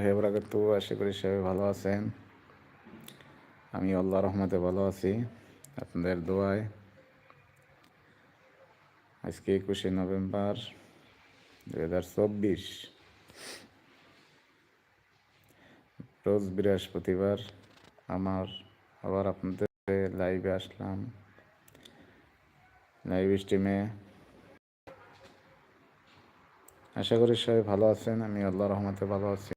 হেবরাকাতু আশা করি সবাই ভালো আছেন। আমি আল্লাহ রহমতে ভালো আছি। আপনাদের দোয়ায় আজকে একুশে নভেম্বর দু হাজার চব্বিশ, রোজ বৃহস্পতিবার আমার আবার আপনাদের লাইভে আসলাম। লাইভ স্ট্রিমে আশা করি সবাই ভালো আছেন, আমি আল্লাহ রহমতে ভালো আছি।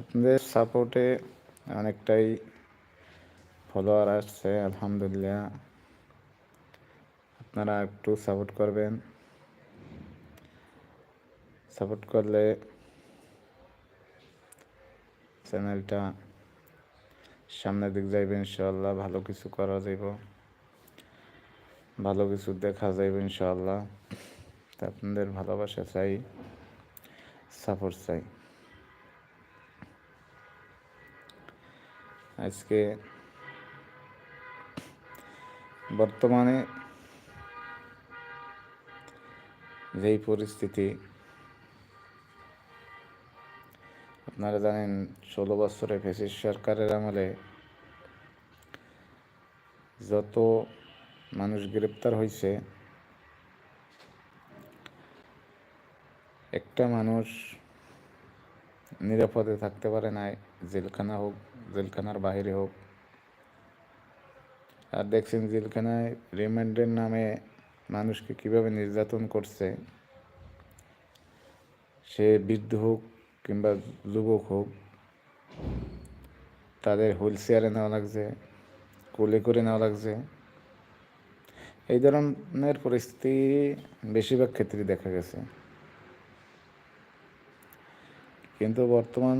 আপনাদের সাপোর্টে অনেকটাই ফলোয়ার আসছে, আলহামদুলিল্লাহ। আপনারা একটু সাপোর্ট করবেন। সাপোর্ট করলে চ্যানেলটা সামনের দিক যাইবে ইনশাল্লাহ ভালো কিছু করা যাইব। ভালো কিছু দেখা যাইবে ইনশাল্লাহ আপনাদের ভালোবাসা চাই সাপোর্ট চাই। আজকে বর্তমানে যেই পরিস্থিতি, আপনারা জানেন ষোলো বছরে ফেসিস সরকারের আমলে যত মানুষ গ্রেপ্তার হয়েছে একটা মানুষ নিরাপদে থাকতে পারে না জেলখানা হোক, জেলখানার বাইরে হোক। আর দেখছেন জেলখানায় রিমান্ডের নামে মানুষকে কীভাবে নির্যাতন করছে। সে বৃদ্ধ হোক কিংবা যুবক হোক, তাদের হুইল চেয়ারে নেওয়া লাগছে, কোলে করে নেওয়া লাগছে। এই ধরনের পরিস্থিতি বেশিরভাগ ক্ষেত্রে দেখা গেছে। কিন্তু বর্তমান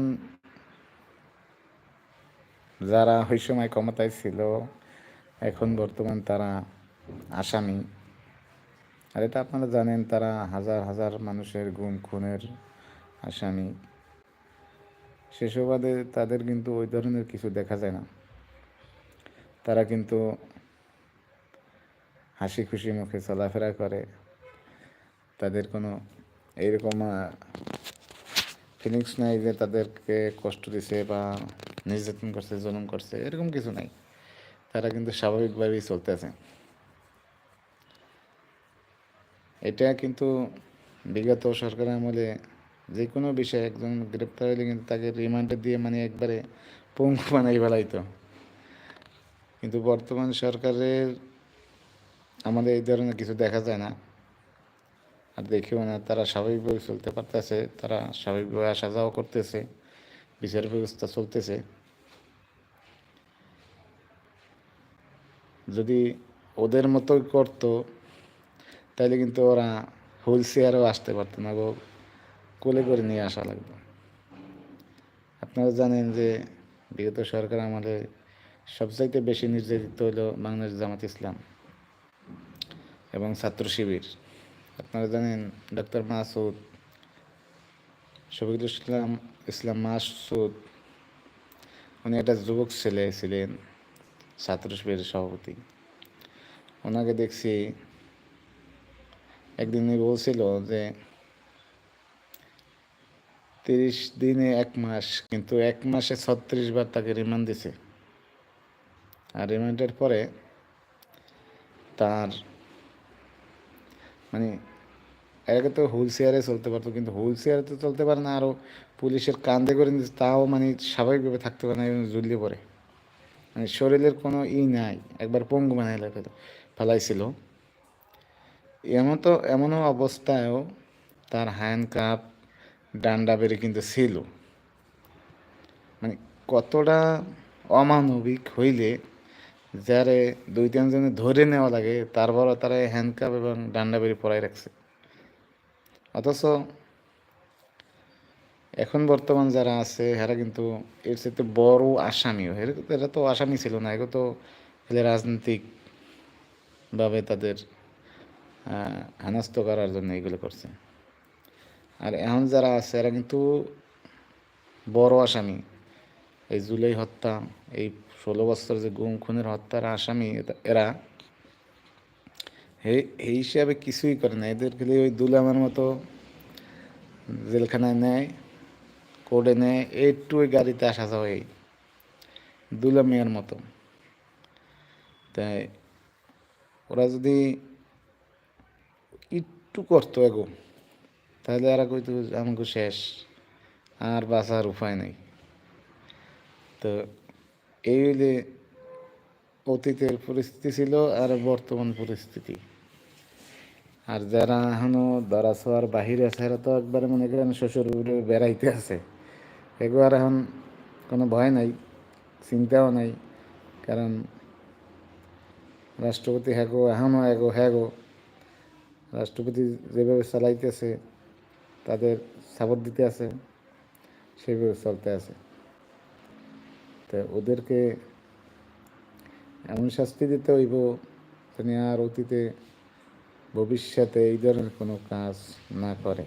যারা ওই সময় ক্ষমতায় ছিল, এখন বর্তমান তারা আসামি। আর এটা আপনারা জানেন, তারা হাজার হাজার মানুষের গুম, খুনের আসামি। সে সুবাদে তাদের কিন্তু ওই ধরনের কিছু দেখা যায় না। তারা কিন্তু হাসি খুশি মুখে চলাফেরা করে। তাদের কোনো এইরকম ফিলিংস নাই যে তাদেরকে কষ্ট দিছে বা নির্যাতন করছে জনম করছে, এরকম কিছু নাই। তারা কিন্তু স্বাভাবিকভাবেই চলতেছে এটা কিন্তু বিগত সরকার আমলে যে কোনো বিষয়ে একজন গ্রেপ্তার হলে কিন্তু তাকে রিমান্ডে দিয়ে মানে একবারে পঙ্গু বানাই ফেলাইতো। কিন্তু বর্তমান সরকারের আমাদের এই ধরনের কিছু দেখা যায় না। আর দেখেও না, তারা স্বাভাবিকভাবে চলতে পারতেছে, তারা স্বাভাবিকভাবে আসা যাওয়া করতেছে, বিচার ব্যবস্থা চলতেছে। যদি ওদের মতোই করতো তাহলে কিন্তু ওরা হুইল আসতে পারতো না গো, কোলে করে নিয়ে আসা লাগতো। আপনারা জানেন যে বিগত সরকার আমাদের সবচাইতে বেশি নির্যাতিত হলো বাংলাদেশ জামাত ইসলাম এবং ছাত্র শিবির। আপনারা জানেন, ডাক্তার মাসুদ শফিকুল ইসলাম ইসলাম মাসুদ উনি একটা যুবক ছেলে ছিলেন ছাত্র শিবিরের সভাপতি। ওনাকে দেখছি, একদিন উনি বলছিল যে, তিরিশ দিনে এক মাস, কিন্তু এক মাসে ছত্রিশ বার তাকে রিমান্ড দিছে। আর রিমান্ডের পরে তার মানে এর তো হুইলচেয়ারে চলতে পারতো, কিন্তু হুইলচেয়ারে তো চলতে পারে না আরও পুলিশের কান্দে করে তাও মানে স্বাভাবিকভাবে থাকতে পারে না এবং ঝুলিয়ে পড়ে মানে শরীরের কোনো ই নাই, একবার পঙ্গু বানাই ফেল, ফেলাইছিল। এমন তো এমনও অবস্থায়ও তার হ্যান্ড কাপ ডান্ডা বেড়ে কিন্তু ছিল। মানে কতটা অমানবিক হইলে যারে দুই তিনজনে ধরে নেওয়া লাগে তারপরও তারা হ্যান্ডকাপ এবং ডান্ডা বেরি পরাই রাখছে। অথচ এখন বর্তমান যারা আছে এরা কিন্তু এর সাথে বড় আসামিও। এরা তো আসামি ছিল না এগুলো তো রাজনৈতিকভাবে তাদের হেনস্থ করার জন্য এগুলো করছে। আর এখন যারা আছে, এরা কিন্তু বড় আসামি। এই জুলাই হত্যা, এই ষোলো বছর যে গুম, খুনের হত্যার আসামি এরা, এই হিসাবে কিছুই করে না। এদের খালি ওই দুলামের মতো জেলখানায় নেয়, কোর্টে নেয়, একটু ওই গাড়িতে আসা যাওয়া এই দুলা মিয়ার মতো। তাই ওরা যদি একটু করতো এগো, তাহলে এরা কইতো আমাকে শেষ, আর বাঁচার উপায় নেই। তো এই হইলে অতীতের পরিস্থিতি ছিল আর বর্তমান পরিস্থিতি। আর যারা এখনও ধরা ছোঁয়ার বাহিরে আছে, এরা তো একবারে মনে করেন শ্বশুর বাড়ি বেড়াইতে আছে। এগো আর এখন কোনো ভয় নাই, চিন্তাও নাই, কারণ রাষ্ট্রপতি হ্যাগো এখনও এগো হ্যাগো। রাষ্ট্রপতি যেভাবে চালাইতেছে, তাদের সাপোর্ট দিতে আছে সেইভাবে চলতে আছে। তো ওদেরকে এমন শাস্তি দিতে হইব তিনি আর অতীতে ভবিষ্যতে এই ধরনের কোনো কাজ না করে।